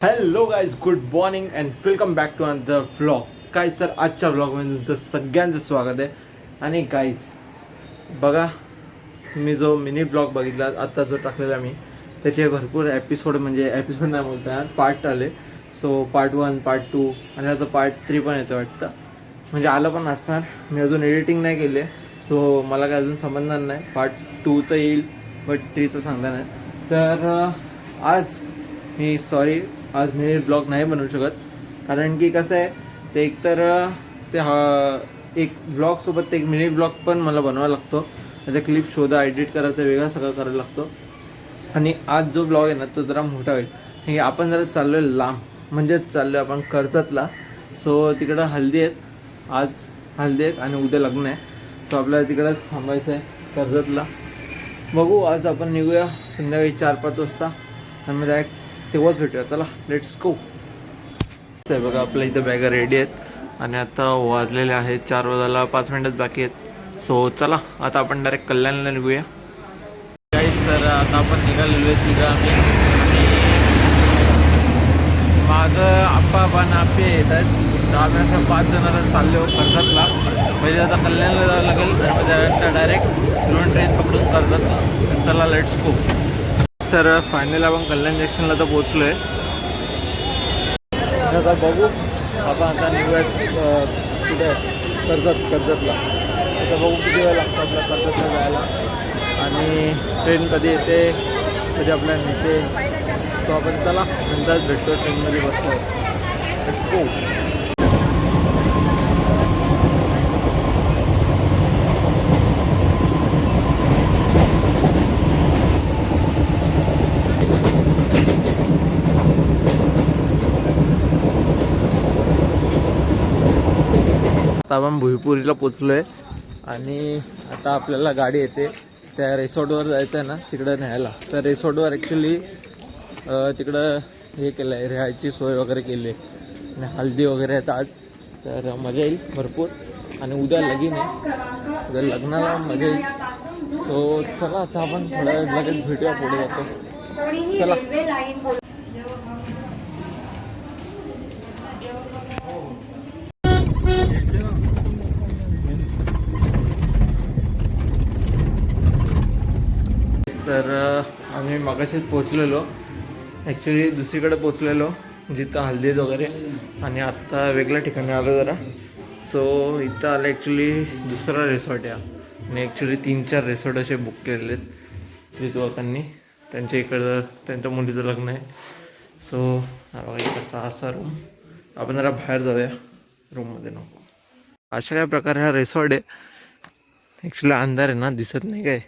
Hello guys good morning and welcome back to another vlog काय sir आजच्या व्लॉगमध्ये तुमचं सगळ्यांचं स्वागत आहे. आणि गाईज बघा मी जो मिनी ब्लॉग बघितला आत्ता जो टाकलेला मी त्याचे भरपूर एपिसोड म्हणजे एपिसोड नाही बोलता येणार पार्ट आले. So part one part two आणि आता पार्ट थ्री पण येतो वाटतं. म्हणजे आलं पण असणार. मी अजून एडिटिंग नाही केले. सो मला काय अजून समजणार नाही. पार्ट टू तर येईल बट थ्रीचं सांगता नाही. तर आज मी सॉरी आज मी ब्लॉग नाही बनवू शकत. कारण की कसं आहे ते एकतर ते हा एक ब्लॉगसोबत ते एक मिनी ब्लॉग पण मला बनवावा लागतो. त्याचा क्लिप शोधा एडिट करा तर वेगळा सगळं करायला लागतो. आणि आज जो ब्लॉग आहे ना तो जरा मोठा होईल. हे आपण जरा चाललो आहे लांब. म्हणजेच चाललो आहे आपण कर्जतला. सो तिकडं हल्दी आहेत. आज हल्दी आहेत आणि उद्या लग्न आहे. सो आपल्याला तिकडंच थांबायचं आहे कर्जतला. बघू आज आपण निघूया संध्याकाळी चार पाच वाजता. आणि मग डायरेक्ट तेव्हाच भेटूया. चला लेट्स गो आहे बघा आपल्या इथं बॅगा रेडी आहेत. आणि आता वाजलेले आहेत चार वाजायला पाच मिनटच बाकी आहेत. सो चला आता आपण डायरेक्ट कल्याणला निघूया. काहीच तर आता आपण निघालेलो आहे तिथं आम्ही आणि माझं आप्पा पण आपे येत आहेत. तर आम्ही असं पाच जण आता चाललो कर्जतला. म्हणजे आता कल्याणला जावं लागेल. तर मग डायरेक्ट सिलोन ट्रेन पकडून कर्जतला. चला लेट्स खूप सर फायनल आपण कल्याण जंक्शनला तर पोचलो आहे आता बघू. आपण आता निघूयात अ, कुठे? कर्जत कर्जतला. आता बघू किती वेळ लागतो आपल्या कर्जतला जायला. आणि ट्रेन कधी येते कधी आपल्या नेते. तो आपण चला नंतरच भेटतो ट्रेनमध्ये बसतो लेट्स गो आता आपण भुईपुरीला पोचलो आहे आणि आता आपल्याला गाडी येते. त्या रिसॉर्टवर जायचं आहे ना तिकडं न्यायला. तर रिसॉर्टवर ॲक्च्युली तिकडं हे केलं आहे राहायची सोय वगैरे केली. आहे आणि हल्दी वगैरे आहेत आज. तर मजा येईल भरपूर. आणि उद्या लगीन आहे. उद्या लग्नाला मजा येईल. सो चला आता आपण थोड्या लगेच भेटूया पुढे जातो. चला तर मी आम्ही मगाशीच पोचलेलो ॲक्च्युली दुसरीकडे पोचलेलो जिथं हल्दीत वगैरे. आणि आत्ता वेगळ्या ठिकाणी आलो जरा. सो इथं आलं ॲक्च्युली दुसरा रिसॉर्ट आहे. आणि ॲक्च्युली तीन चार रिसॉर्ट असे बुक केलेले आहेत रिजवाकांनी त्यांच्या इकडं त्यांच्या मुलीचं लग्न आहे. सो बघा इकडचा असा रूम आपण जरा बाहेर जाऊया. रूममध्ये नको. अशा काय प्रकारे हा रिसॉर्ट आहे. ॲक्च्युली अंधार आहे ना दिसत नाही काय.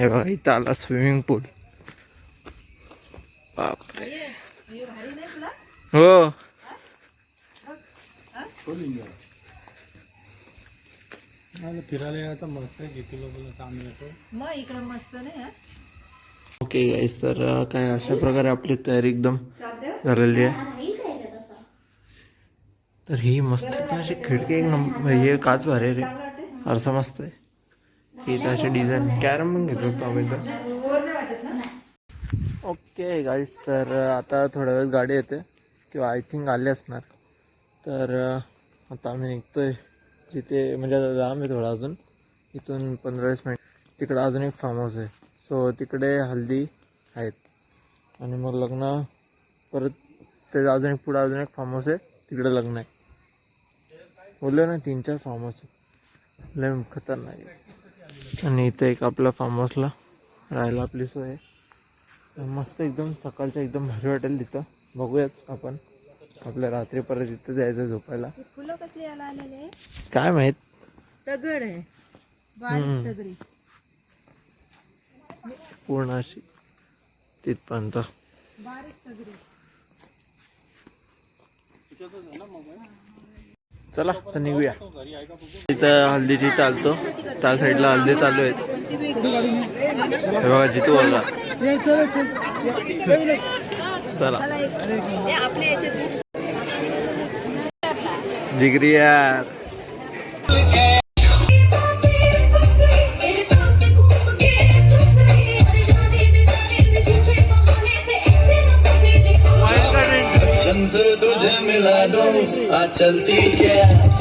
हे बघा इथं आला स्विमिंग पूल बापरे. हो. फिरायला आता मस्त ओके गाईस तर काय अशा प्रकारे आपली तयारी एकदम झालेली आहे. तर ही मस्त अशी खिडकी एक नंबर हे काच भारी रे. फारसा मस्त आहे. ही डिझाईन कॅरम पण आम्ही तर ओके गाईस तर आता थोड्या वेळ गाडी येते. किंवा आय थिंक आले असणार. तर आता आम्ही निघतोय. जिथे म्हणजे आता लांब आहे थोडा अजून. इथून पंधरा वीस मिनिट. तिकडं अजून एक फार्म हाऊस आहे. सो तिकडे हल्दी आहेत. आणि मग लग्न परत त्याच्या अजून एक पुढं अजून एक फार्म हाऊस आहे. तिकडे लग्न आहे. बोललो ना तीन चार फार्म हाऊस आहे लय खतरनाक आहे. आणि इथं एक आपल्या फार्म हाऊसला राहायला आपली सोय आहे. मस्त एकदम सकाळचं एकदम भारी वाटेल तिथं. बघूयात आपण. आपल्या रात्री परत तिथं जायचं झोपायला. फुलं कसली याला आलेले आहे? काय माहीत? दगड आहे. बारीक पूर्ण अशी तिथपर्यंत. बारीक दगडी. चला तर निघूया. इथं हल्दीची चालतो त्या साईडला हल्दी चालू आहेत. हे बघा जितू बघा. चला. डिग्री यार. चलती क्या?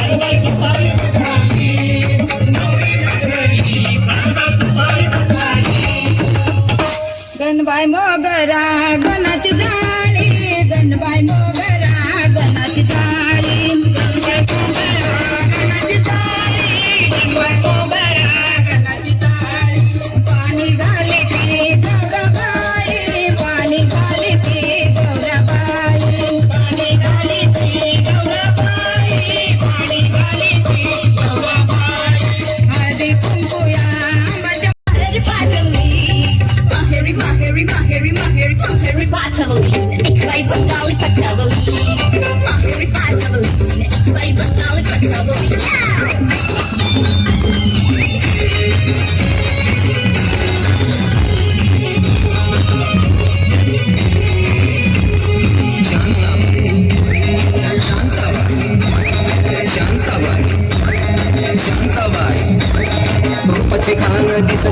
Everybody, keep fighting.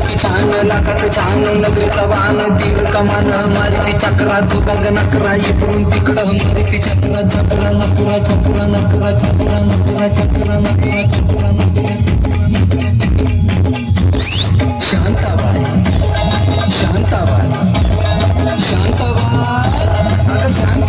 की छान लाखात छान नगरीचा वाहन दीड कमान मारुती चक्रा तुझा नकरा इकडून तिकडं मारुती चक्रा चक्रा नकरा चक्रा नकुरा चक्रा नकुरा चक्रा नकुरा चक्रा नकुरा चक्रा नकुरा शांताबाई शांताबाई शांताबाई अगं शांत